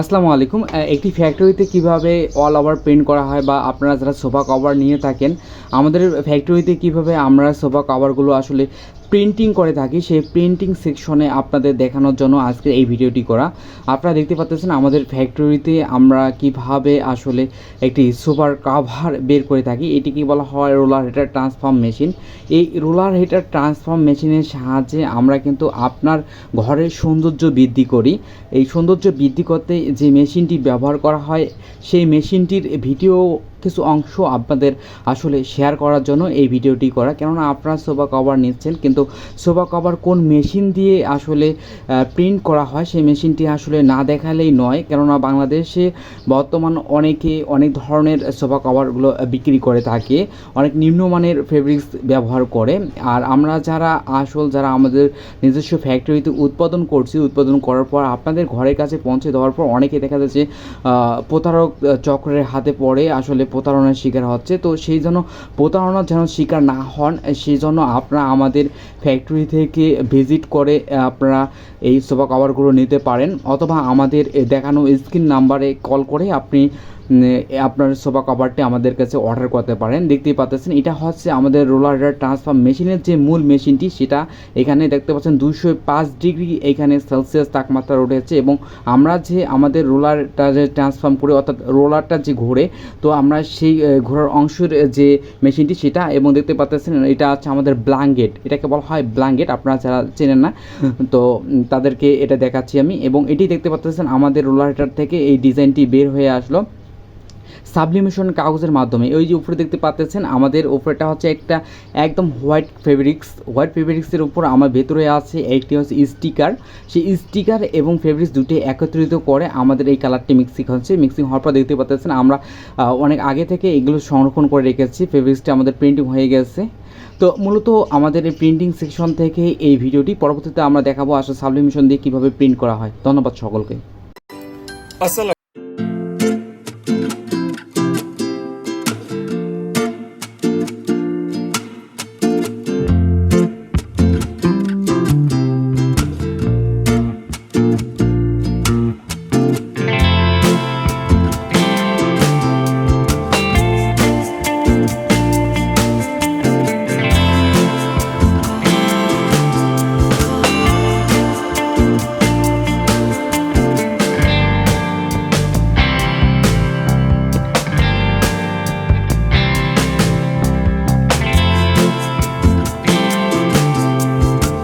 আসসালামু আলাইকুম। একটি ফ্যাক্টরিতে কীভাবে অল ওভার প্রিন্ট করা হয় বা আপনারা যারা সোফা কভার নিয়ে থাকেন, আমাদের ফ্যাক্টরিতে কীভাবে আমরা সোফা কভারগুলো আসলে প্রিন্টিং করে থাকি, সেই প্রিন্টিং সেকশনে আপনাদের দেখানোর জন্য আজকে এই ভিডিওটি করা। আপনারা দেখতে পাচ্ছেন আমাদের ফ্যাক্টরিতে আমরা কীভাবে আসলে একটি সুপার কাভার বের করে থাকি। এটিকে বলা হয় রোলার হিটার ট্রান্সফর্ম মেশিন এই রোলার হিটার ট্রান্সফর্ম মেশিনের সাহায্যে আমরা কিন্তু আপনার ঘরের সৌন্দর্য বৃদ্ধি করি। এই সৌন্দর্য বৃদ্ধি করতে যে মেশিনটি ব্যবহার করা হয়, সেই মেশিনটির ভিডিও কিছু অংশ আপনাদের আসলে শেয়ার করার জন্য এই ভিডিওটি করা। কেননা আপনারা সোফা কভার নিচ্ছেন, কিন্তু সোফা কভার কোন মেশিন দিয়ে আসলে প্রিন্ট করা হয় সেই মেশিনটি আসলে না দেখালেই নয়। কেননা বাংলাদেশে বর্তমান অনেকে অনেক ধরনের সোফা কভারগুলো বিক্রি করে থাকে, অনেক নিম্নমানের ফেব্রিক্স ব্যবহার করে। আর আমরা যারা আসল, যারা আমাদের নিজস্ব ফ্যাক্টরিতে উৎপাদন করছি, উৎপাদন করার পর আপনাদের ঘরের কাছে পৌঁছে দেওয়ার পর অনেকে দেখা যাচ্ছে প্রতারক চক্রের হাতে পড়ে আসলে প্রতারণার শিকার হচ্ছে। তো সেই জন্য প্রতারণার যেন শিকার না হন, সেই জন্য আপনারা আমাদের ফ্যাক্টরি থেকে ভিজিট করে আপনারা এই সোফা কভারগুলো নিতে পারেন। অথবা আমাদের দেখানো স্ক্রিন নাম্বারে কল করে আপনি আপনার সোফা কভারটি আমাদের কাছে অর্ডার করতে পারেন। দেখতেই পাচ্ছেন, এটা হচ্ছে আমাদের রোলার ট্রান্সফার মেশিনের যে মূল মেশিনটি সেটা এখানে দেখতে পাচ্ছেন দুশো পাঁচ ডিগ্রি এখানে সেলসিয়াস তাপমাত্রা উঠেছে এবং আমরা যে আমাদের রোলারটা যে ট্রান্সফর্ম করে, অর্থাৎ রোলারটা যে ঘোরে, তো আমরা সেই ঘোরার অংশের যে মেশিনটি সেটা এবং দেখতে পাচ্ছেন, এটা হচ্ছে আমাদের ব্ল্যাঙ্কেট এটাকে বলা হয় ব্ল্যাঙ্কেট আপনারা যারা চেনেন না, তো তাদেরকে এটা দেখাচ্ছি আমি এবং এটি দেখতে পাচ্ছেন আমাদের রোলারটার থেকে এই ডিজাইনটি বের হয়ে আসলো। সাবলিমেশন কাগজের মাধ্যমে। ওই যে উপরে দেখতে পাচ্ছেন, আমাদের উপরেটা হচ্ছে একটা একদম হোয়াইট ফেব্রিক্স। হোয়াইট ফেব্রিক্সের উপর আমার ভেতরে আছে একটি হচ্ছে স্টিকার। সেই স্টিকার এবং ফেব্রিক্স দুটি একত্রিত করে আমাদের এই কালারটি মিক্সিং হচ্ছে। মিক্সিং হওয়ার পর দেখতে পাচ্ছেন, আমরা অনেক আগে থেকে এগুলো সংরক্ষণ করে রেখেছি। ফেব্রিক্সটা আমাদের প্রিন্টিং হয়ে গেছে। তো মূলত আমাদের এই প্রিন্টিং সেকশন থেকে এই ভিডিওটি, পরবর্তীতে আমরা দেখাবো আসলে সাবলিমেশন দিয়ে কীভাবে প্রিন্ট করা হয়। ধন্যবাদ সকলকে। আসসালাম